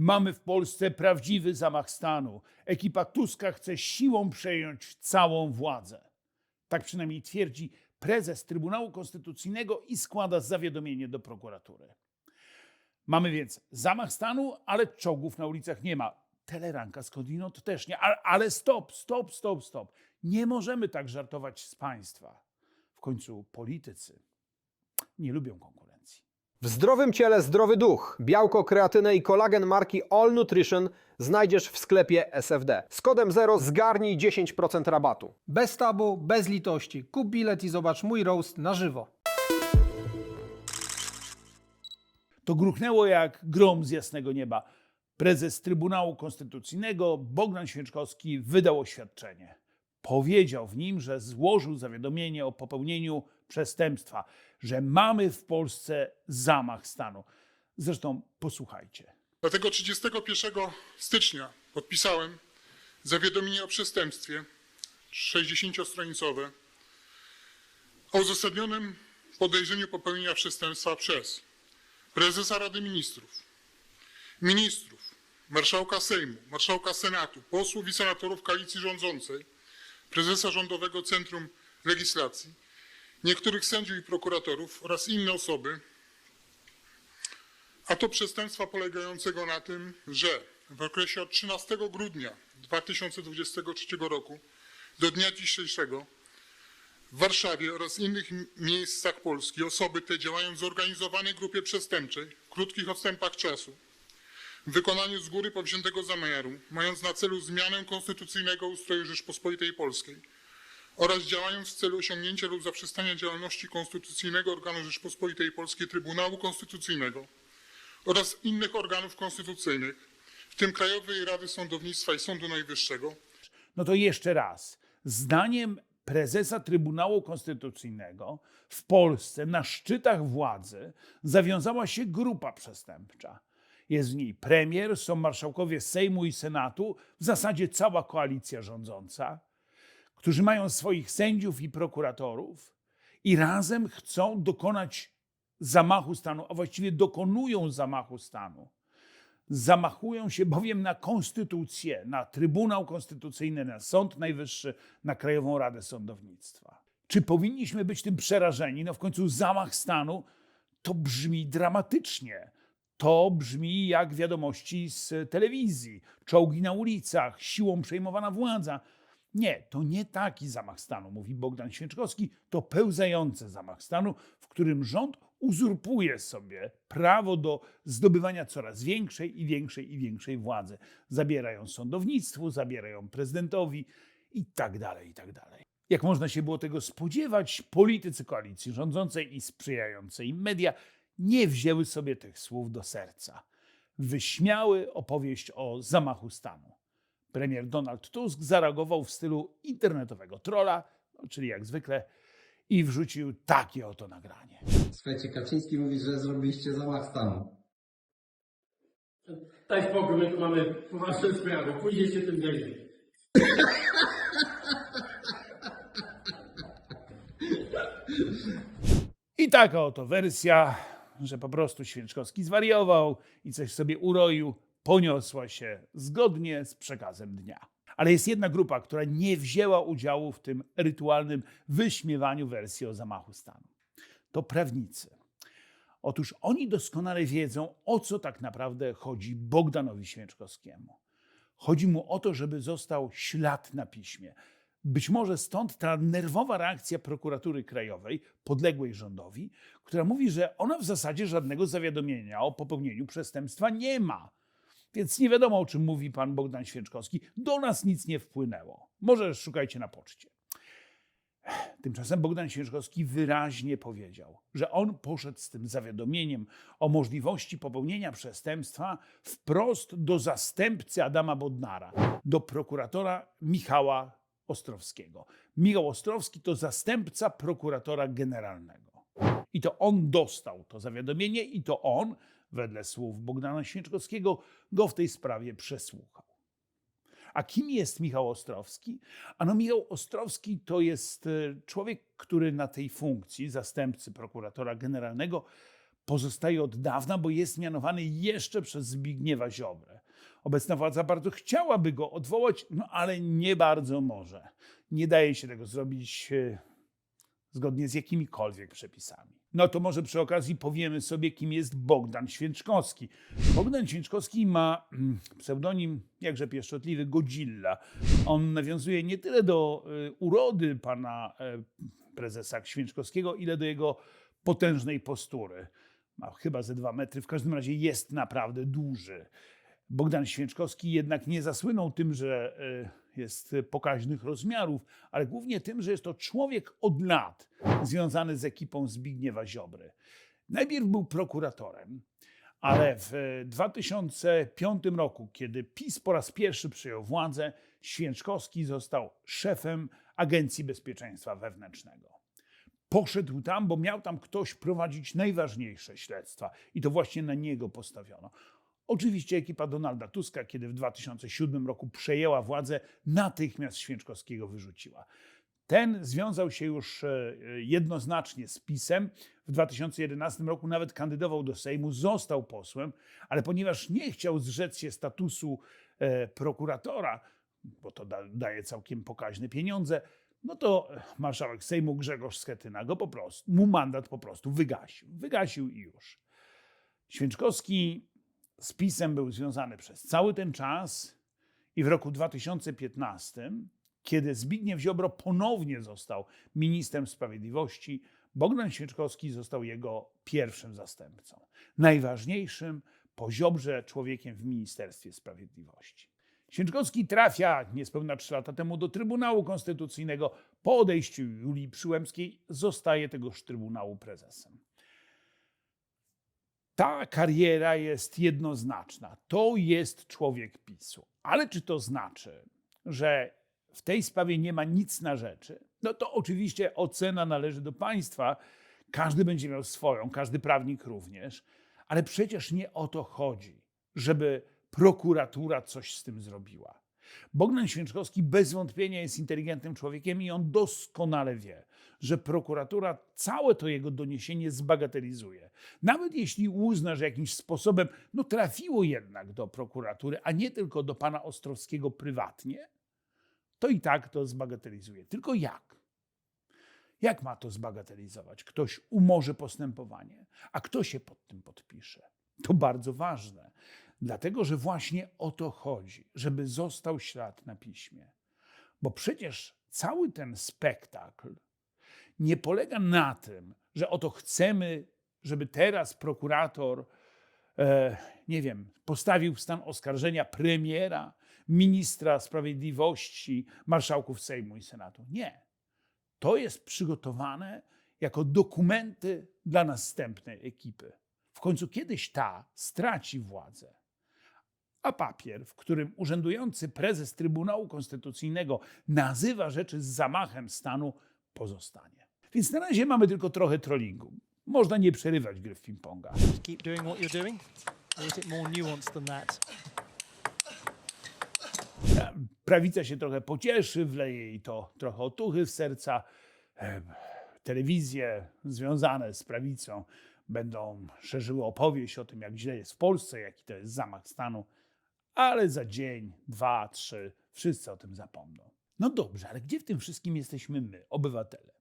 Mamy w Polsce prawdziwy zamach stanu. Ekipa Tuska chce siłą przejąć całą władzę. Tak przynajmniej twierdzi prezes Trybunału Konstytucyjnego i składa zawiadomienie do prokuratury. Mamy więc zamach stanu, ale czołgów na ulicach nie ma. Teleranka skądinąd też nie. Ale, stop, stop, stop, stop. Nie możemy tak żartować z państwa. W końcu politycy nie lubią konkurencji. W zdrowym ciele zdrowy duch. Białko, kreatynę i kolagen marki All Nutrition znajdziesz w sklepie SFD. Z kodem 0 zgarnij 10% rabatu. Bez tabu, bez litości. Kup bilet i zobacz mój roast na żywo. To gruchnęło jak grom z jasnego nieba. Prezes Trybunału Konstytucyjnego Bogdan Święczkowski wydał oświadczenie. Powiedział w nim, że złożył zawiadomienie o popełnieniu przestępstwa, że mamy w Polsce zamach stanu. Zresztą posłuchajcie. Dlatego 31 stycznia podpisałem zawiadomienie o przestępstwie 60-stronicowe o uzasadnionym podejrzeniu popełnienia przestępstwa przez prezesa Rady Ministrów, ministrów, marszałka Sejmu, marszałka Senatu, posłów i senatorów koalicji rządzącej, prezesa Rządowego Centrum Legislacji, niektórych sędziów i prokuratorów oraz inne osoby, a to przestępstwa polegającego na tym, że w okresie od 13 grudnia 2023 roku do dnia dzisiejszego w Warszawie oraz innych miejscach Polski osoby te działają w zorganizowanej grupie przestępczej w krótkich odstępach czasu w wykonaniu z góry powziętego zamiaru, mając na celu zmianę konstytucyjnego ustroju Rzeczpospolitej Polskiej oraz działając w celu osiągnięcia lub zaprzestania działalności konstytucyjnego organu Rzeczpospolitej Polskiej Trybunału Konstytucyjnego oraz innych organów konstytucyjnych, w tym Krajowej Rady Sądownictwa i Sądu Najwyższego, No to jeszcze raz. Zdaniem prezesa Trybunału Konstytucyjnego w Polsce na szczytach władzy zawiązała się grupa przestępcza. Jest w niej premier, są marszałkowie Sejmu i Senatu, w zasadzie cała koalicja rządząca, którzy mają swoich sędziów i prokuratorów i razem chcą dokonać zamachu stanu, a właściwie dokonują zamachu stanu. Zamachują się bowiem na konstytucję, na Trybunał Konstytucyjny, na Sąd Najwyższy, na Krajową Radę Sądownictwa. Czy powinniśmy być tym przerażeni? No w końcu zamach stanu to brzmi dramatycznie. To brzmi jak wiadomości z telewizji. Czołgi na ulicach, siłą przejmowana władza. Nie, to nie taki zamach stanu, mówi Bogdan Święczkowski, to pełzający zamach stanu, w którym rząd uzurpuje sobie prawo do zdobywania coraz większej i większej i większej władzy. Zabierają sądownictwu, zabierają prezydentowi i tak dalej, i tak dalej. Jak można się było tego spodziewać, politycy koalicji rządzącej i sprzyjające im media nie wzięły sobie tych słów do serca. Wyśmiały opowieść o zamachu stanu. Premier Donald Tusk zareagował w stylu internetowego trolla, no, czyli jak zwykle, i wrzucił takie oto nagranie. Słuchajcie, Kaczyński mówi, że zrobiliście zamach stanu. Daj spokój, my tu mamy poważne sprawy, później się tym zajmie. I taka oto wersja, że po prostu Święczkowski zwariował i coś sobie uroił, poniosła się zgodnie z przekazem dnia. Ale jest jedna grupa, która nie wzięła udziału w tym rytualnym wyśmiewaniu wersji o zamachu stanu. To prawnicy. Otóż oni doskonale wiedzą, o co tak naprawdę chodzi Bogdanowi Święczkowskiemu. Chodzi mu o to, żeby został ślad na piśmie. Być może stąd ta nerwowa reakcja prokuratury krajowej, podległej rządowi, która mówi, że ona w zasadzie żadnego zawiadomienia o popełnieniu przestępstwa nie ma. Więc nie wiadomo, o czym mówi pan Bogdan Święczkowski. Do nas nic nie wpłynęło. Może szukajcie na poczcie. Tymczasem Bogdan Święczkowski wyraźnie powiedział, że on poszedł z tym zawiadomieniem o możliwości popełnienia przestępstwa wprost do zastępcy Adama Bodnara, do prokuratora Michała Ostrowskiego. Michał Ostrowski to zastępca prokuratora generalnego. I to on dostał to zawiadomienie, i to on, wedle słów Bogdana Święczkowskiego, go w tej sprawie przesłuchał. A kim jest Michał Ostrowski? Ano, Michał Ostrowski to jest e, człowiek, który na tej funkcji zastępcy prokuratora generalnego pozostaje od dawna, bo jest mianowany jeszcze przez Zbigniewa Ziobrę. Obecna władza bardzo chciałaby go odwołać, no ale nie bardzo może. Nie daje się tego zrobić e, zgodnie z jakimikolwiek przepisami. No to może przy okazji powiemy sobie, kim jest Bogdan Święczkowski. Bogdan Święczkowski ma mm, pseudonim jakże pieszczotliwy Godzilla. On nawiązuje nie tyle do y, urody pana e, prezesa Święczkowskiego, ile do jego potężnej postury. Ma chyba ze dwa metry, w każdym razie jest naprawdę duży. Bogdan Święczkowski jednak nie zasłynął tym, że y, jest pokaźnych rozmiarów, ale głównie tym, że jest to człowiek od lat związany z ekipą Zbigniewa Ziobry. Najpierw był prokuratorem, ale w e, 2005 roku, kiedy PiS po raz pierwszy przyjął władzę, Święczkowski został szefem Agencji Bezpieczeństwa Wewnętrznego. Poszedł tam, bo miał tam ktoś prowadzić najważniejsze śledztwa i to właśnie na niego postawiono. Oczywiście ekipa Donalda Tuska, kiedy w 2007 roku przejęła władzę, natychmiast Święczkowskiego wyrzuciła. Ten związał się już e, jednoznacznie z PiSem. W 2011 roku nawet kandydował do Sejmu, został posłem, ale ponieważ nie chciał zrzec się statusu e, prokuratora, bo to da, daje całkiem pokaźne pieniądze, no to marszałek Sejmu Grzegorz Schetyna go po prostu, mu mandat po prostu wygasił. Wygasił i już. Święczkowski z PiSem był związany przez cały ten czas i w roku 2015, kiedy Zbigniew Ziobro ponownie został ministrem sprawiedliwości, Bogdan Święczkowski został jego pierwszym zastępcą. Najważniejszym po Ziobrze człowiekiem w Ministerstwie Sprawiedliwości. Święczkowski trafia niespełna trzy lata temu do Trybunału Konstytucyjnego. Po odejściu Julii Przyłębskiej zostaje tegoż Trybunału prezesem. Ta kariera jest jednoznaczna. To jest człowiek PiSu. Ale czy to znaczy, że w tej sprawie nie ma nic na rzeczy? No to oczywiście ocena należy do państwa. Każdy będzie miał swoją, każdy prawnik również. Ale przecież nie o to chodzi, żeby prokuratura coś z tym zrobiła. Bogdan Święczkowski bez wątpienia jest inteligentnym człowiekiem i on doskonale wie, że prokuratura całe to jego doniesienie zbagatelizuje. Nawet jeśli uzna, że jakimś sposobem no, trafiło jednak do prokuratury, a nie tylko do pana Ostrowskiego prywatnie, to i tak to zbagatelizuje. Tylko jak? Jak ma to zbagatelizować? Ktoś umorzy postępowanie, a kto się pod tym podpisze? To bardzo ważne, dlatego że właśnie o to chodzi, żeby został ślad na piśmie. Bo przecież cały ten spektakl nie polega na tym, że oto chcemy, żeby teraz prokurator, e, nie wiem, postawił w stan oskarżenia premiera, ministra sprawiedliwości, marszałków Sejmu i Senatu. Nie. To jest przygotowane jako dokumenty dla następnej ekipy. W końcu kiedyś ta straci władzę. A papier, w którym urzędujący prezes Trybunału Konstytucyjnego nazywa rzeczy z zamachem stanu, pozostanie. Więc na razie mamy tylko trochę trollingu. Można nie przerywać gry w ping-ponga. keep doing what you're doing? Or is it more nuanced than that? Prawica się trochę pocieszy, wleje jej to trochę otuchy w serca. Telewizje związane z prawicą będą szerzyły opowieść o tym, jak źle jest w Polsce, jaki to jest zamach stanu, ale za dzień, dwa, trzy wszyscy o tym zapomną. No dobrze, ale gdzie w tym wszystkim jesteśmy my, obywatele?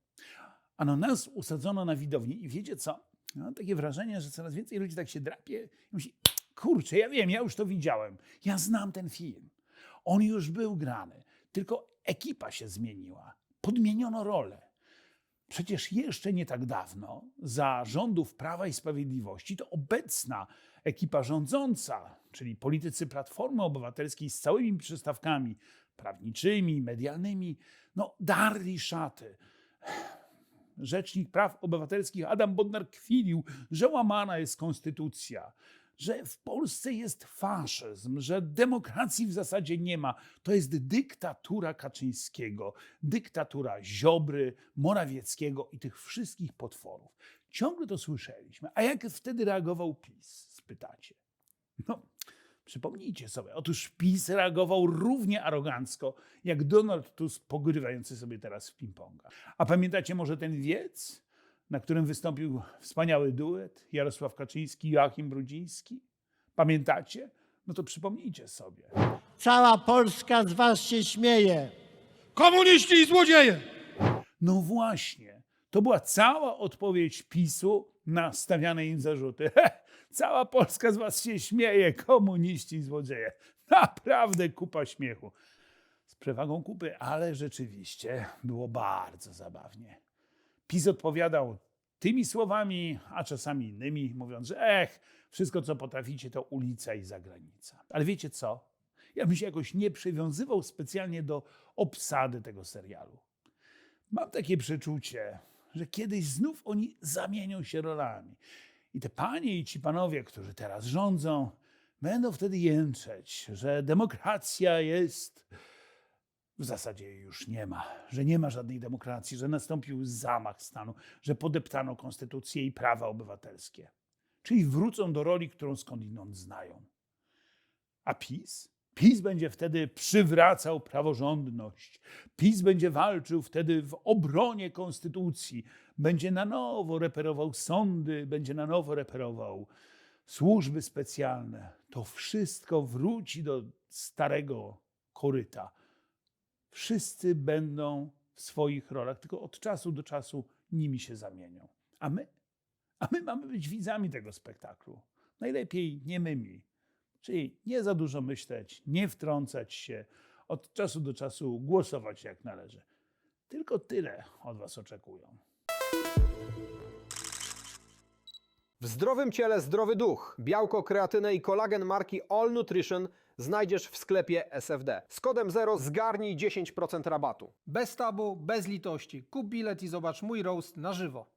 Ano nas usadzono na widowni i wiecie co? Mam takie wrażenie, że coraz więcej ludzi tak się drapie i myśli, kurczę, ja wiem, ja już to widziałem, ja znam ten film. On już był grany, tylko ekipa się zmieniła, podmieniono rolę. Przecież jeszcze nie tak dawno, za rządów Prawa i Sprawiedliwości, to obecna ekipa rządząca, czyli politycy Platformy Obywatelskiej z całymi przystawkami prawniczymi, medialnymi, no darli szaty. Rzecznik Praw Obywatelskich Adam Bodnar kwilił, że łamana jest konstytucja, że w Polsce jest faszyzm, że demokracji w zasadzie nie ma. To jest dyktatura Kaczyńskiego, dyktatura Ziobry, Morawieckiego i tych wszystkich potworów. Ciągle to słyszeliśmy. A jak wtedy reagował PiS, spytacie? No, przypomnijcie sobie. Otóż PiS reagował równie arogancko jak Donald Tusk pogrywający sobie teraz w ping-ponga. A pamiętacie może ten wiec? na którym wystąpił wspaniały duet Jarosław Kaczyński i Joachim Brudziński? Pamiętacie? No to przypomnijcie sobie. Cała Polska z was się śmieje. Komuniści i złodzieje! No właśnie, to była cała odpowiedź PiSu na stawiane im zarzuty. Cała Polska z was się śmieje, komuniści i złodzieje. Naprawdę kupa śmiechu. Z przewagą kupy, ale rzeczywiście było bardzo zabawnie. PiS odpowiadał tymi słowami, a czasami innymi, mówiąc, że ech, wszystko co potraficie to ulica i zagranica. Ale wiecie co? Ja bym się jakoś nie przywiązywał specjalnie do obsady tego serialu. Mam takie przeczucie, że kiedyś znów oni zamienią się rolami. I te panie i ci panowie, którzy teraz rządzą, będą wtedy jęczeć, że demokracja jest. W zasadzie już nie ma, że nie ma żadnej demokracji, że nastąpił zamach stanu, że podeptano konstytucję i prawa obywatelskie. Czyli wrócą do roli, którą skądinąd znają. A PiS? PiS będzie wtedy przywracał praworządność. PiS będzie walczył wtedy w obronie konstytucji. Będzie na nowo reperował sądy, będzie na nowo reperował służby specjalne. To wszystko wróci do starego koryta. Wszyscy będą w swoich rolach, tylko od czasu do czasu nimi się zamienią. A my? A my mamy być widzami tego spektaklu. Najlepiej nie mymi. Czyli nie za dużo myśleć, nie wtrącać się, od czasu do czasu głosować jak należy. Tylko tyle od Was oczekują. W zdrowym ciele zdrowy duch. Białko, kreatynę i kolagen marki All Nutrition znajdziesz w sklepie SFD. Z kodem 0 zgarnij 10% rabatu. Bez tabu, bez litości. Kup bilet i zobacz mój roast na żywo.